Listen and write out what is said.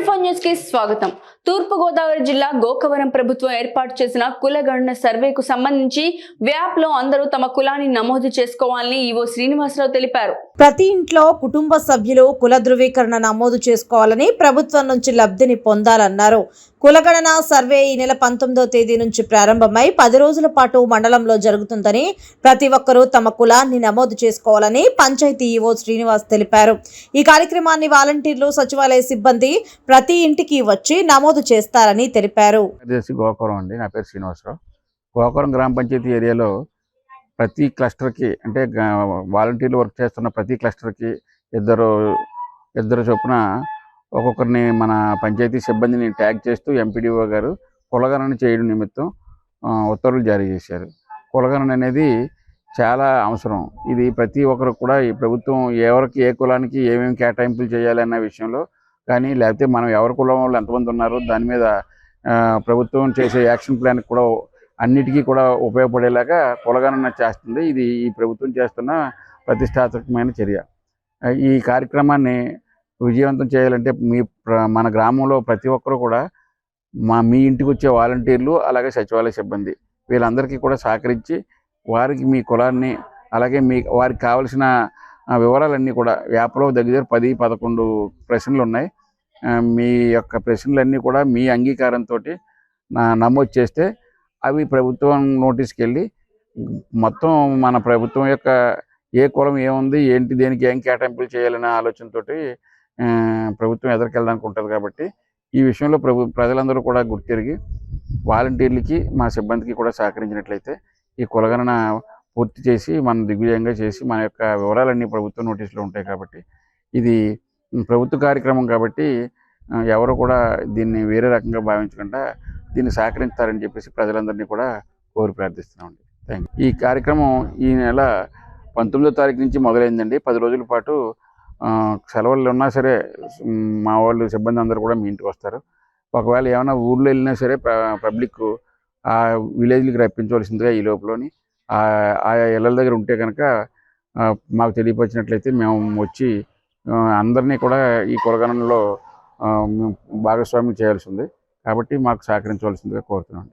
న్యూస్కి స్వాగతం. తూర్పు గోదావరి జిల్లా గోకవరం ప్రభుత్వం ఏర్పాటు చేసిన కులగణన సర్వేకు సంబంధించి వ్యాప్లో అందరూ తమ కులాన్ని నమోదు చేసుకోవాలని ఈవో శ్రీనివాసరావు తెలిపారు. ప్రతి ఇంట్లో కుటుంబ సభ్యులు కుల ధృవీకరణ నమోదు చేసుకోవాలని ప్రభుత్వం నుంచి లబ్ధిని పొందాలన్నారు. కులగణన సర్వే ఈ నెల పంతొమ్మిదో తేదీ నుంచి ప్రారంభమై పది రోజుల పాటు మండలంలో జరుగుతుందని ప్రతి ఒక్కరూ తమ కులాన్ని నమోదు చేసుకోవాలని పంచాయతీ ఈవో శ్రీనివాస్ తెలిపారు. ఈ కార్యక్రమాన్ని వాలంటీర్లు సచివాలయ సిబ్బంది ప్రతి ఇంటికి వచ్చి నమోదు చేస్తారని తెలిపారు. గోకరం అండి నా పేరు శ్రీనివాసరావు. గోకరం గ్రామ పంచాయతీ ఏరియాలో ప్రతి క్లస్టర్కి అంటే వాలంటీర్లు వర్క్ చేస్తున్న ప్రతి క్లస్టర్కి ఇద్దరు ఇద్దరు చొప్పున ఒక్కొక్కరిని మన పంచాయతీ సిబ్బందిని ట్యాగ్ చేస్తూ ఎంపీడీఓ గారు కులగణన చేయడం నిమిత్తం ఉత్తర్వులు జారీ చేశారు. కులగణన అనేది చాలా అవసరం. ఇది ప్రతి ఒక్కరు కూడా ఈ ప్రభుత్వం ఎవరికి ఏ కులానికి ఏమేమి కేటాయింపులు చేయాలి అన్న విషయంలో కానీ లేకపోతే మనం ఎవరి కులం వాళ్ళు ఎంతమంది ఉన్నారు దాని మీద ప్రభుత్వం చేసే యాక్షన్ ప్లాన్ కూడా అన్నిటికీ కూడా ఉపయోగపడేలాగా కులగణన చేస్తుంది. ఇది ఈ ప్రభుత్వం చేస్తున్న ప్రతిష్టాత్మకమైన చర్య. ఈ కార్యక్రమాన్ని విజయవంతం చేయాలంటే మీ మన గ్రామంలో ప్రతి ఒక్కరు కూడా మా మీ ఇంటికి వచ్చే వాలంటీర్లు అలాగే సచివాలయ సిబ్బంది వీళ్ళందరికీ కూడా సహకరించి వారికి మీ కులాన్ని అలాగే మీ వారికి కావలసిన వివరాలన్నీ కూడా యాప్లో దగ్గర పది పదకొండు ప్రశ్నలు ఉన్నాయి. మీ యొక్క ప్రశ్నలన్నీ కూడా మీ అంగీకారంతో నమోదు చేస్తే అవి ప్రభుత్వం నోటీస్కి వెళ్ళి మొత్తం మన ప్రభుత్వం యొక్క ఏ కులం ఏముంది ఏంటి దేనికి ఏం కేటాయింపులు చేయాలనే ఆలోచనతోటి ప్రభుత్వం ఎదురుకెళ్ళడానికి ఉంటుంది కాబట్టి ఈ విషయంలో ప్రభు ప్రజలందరూ కూడా గుర్తిరిగి వాలంటీర్లకి మా సిబ్బందికి కూడా సహకరించినట్లయితే ఈ కులగణన పూర్తి చేసి మనం దిగ్విజయంగా చేసి మన యొక్క వివరాలన్నీ ప్రభుత్వ నోటీసులో ఉంటాయి కాబట్టి ఇది ప్రభుత్వ కార్యక్రమం కాబట్టి ఎవరు కూడా దీన్ని వేరే రకంగా భావించకుండా దీన్ని సహకరిస్తారని చెప్పేసి ప్రజలందరినీ కూడా కోరి ప్రార్థిస్తున్నామండి. థ్యాంక్ ఈ కార్యక్రమం ఈ నెల పంతొమ్మిదో తారీఖు నుంచి మొదలైందండి. పది రోజుల పాటు సెలవులు ఉన్నా సరే మా వాళ్ళు సిబ్బంది అందరూ కూడా మీ ఇంటికి వస్తారు. ఒకవేళ ఏమైనా ఊర్లో వెళ్ళినా సరే ప- పబ్లిక్ ఆ విలేజ్లకి రప్పించవలసిందిగా ఈ లోపలని ఆయా ఇళ్ళ దగ్గర ఉంటే కనుక మాకు తెలియపరిచినట్లయితే మేము వచ్చి అందరినీ కూడా ఈ కొరగణంలో భాగస్వామ్యం చేయాల్సి ఉంది. కాబట్టి మాకు సహకరించవలసిందిగా కోరుతున్నాను.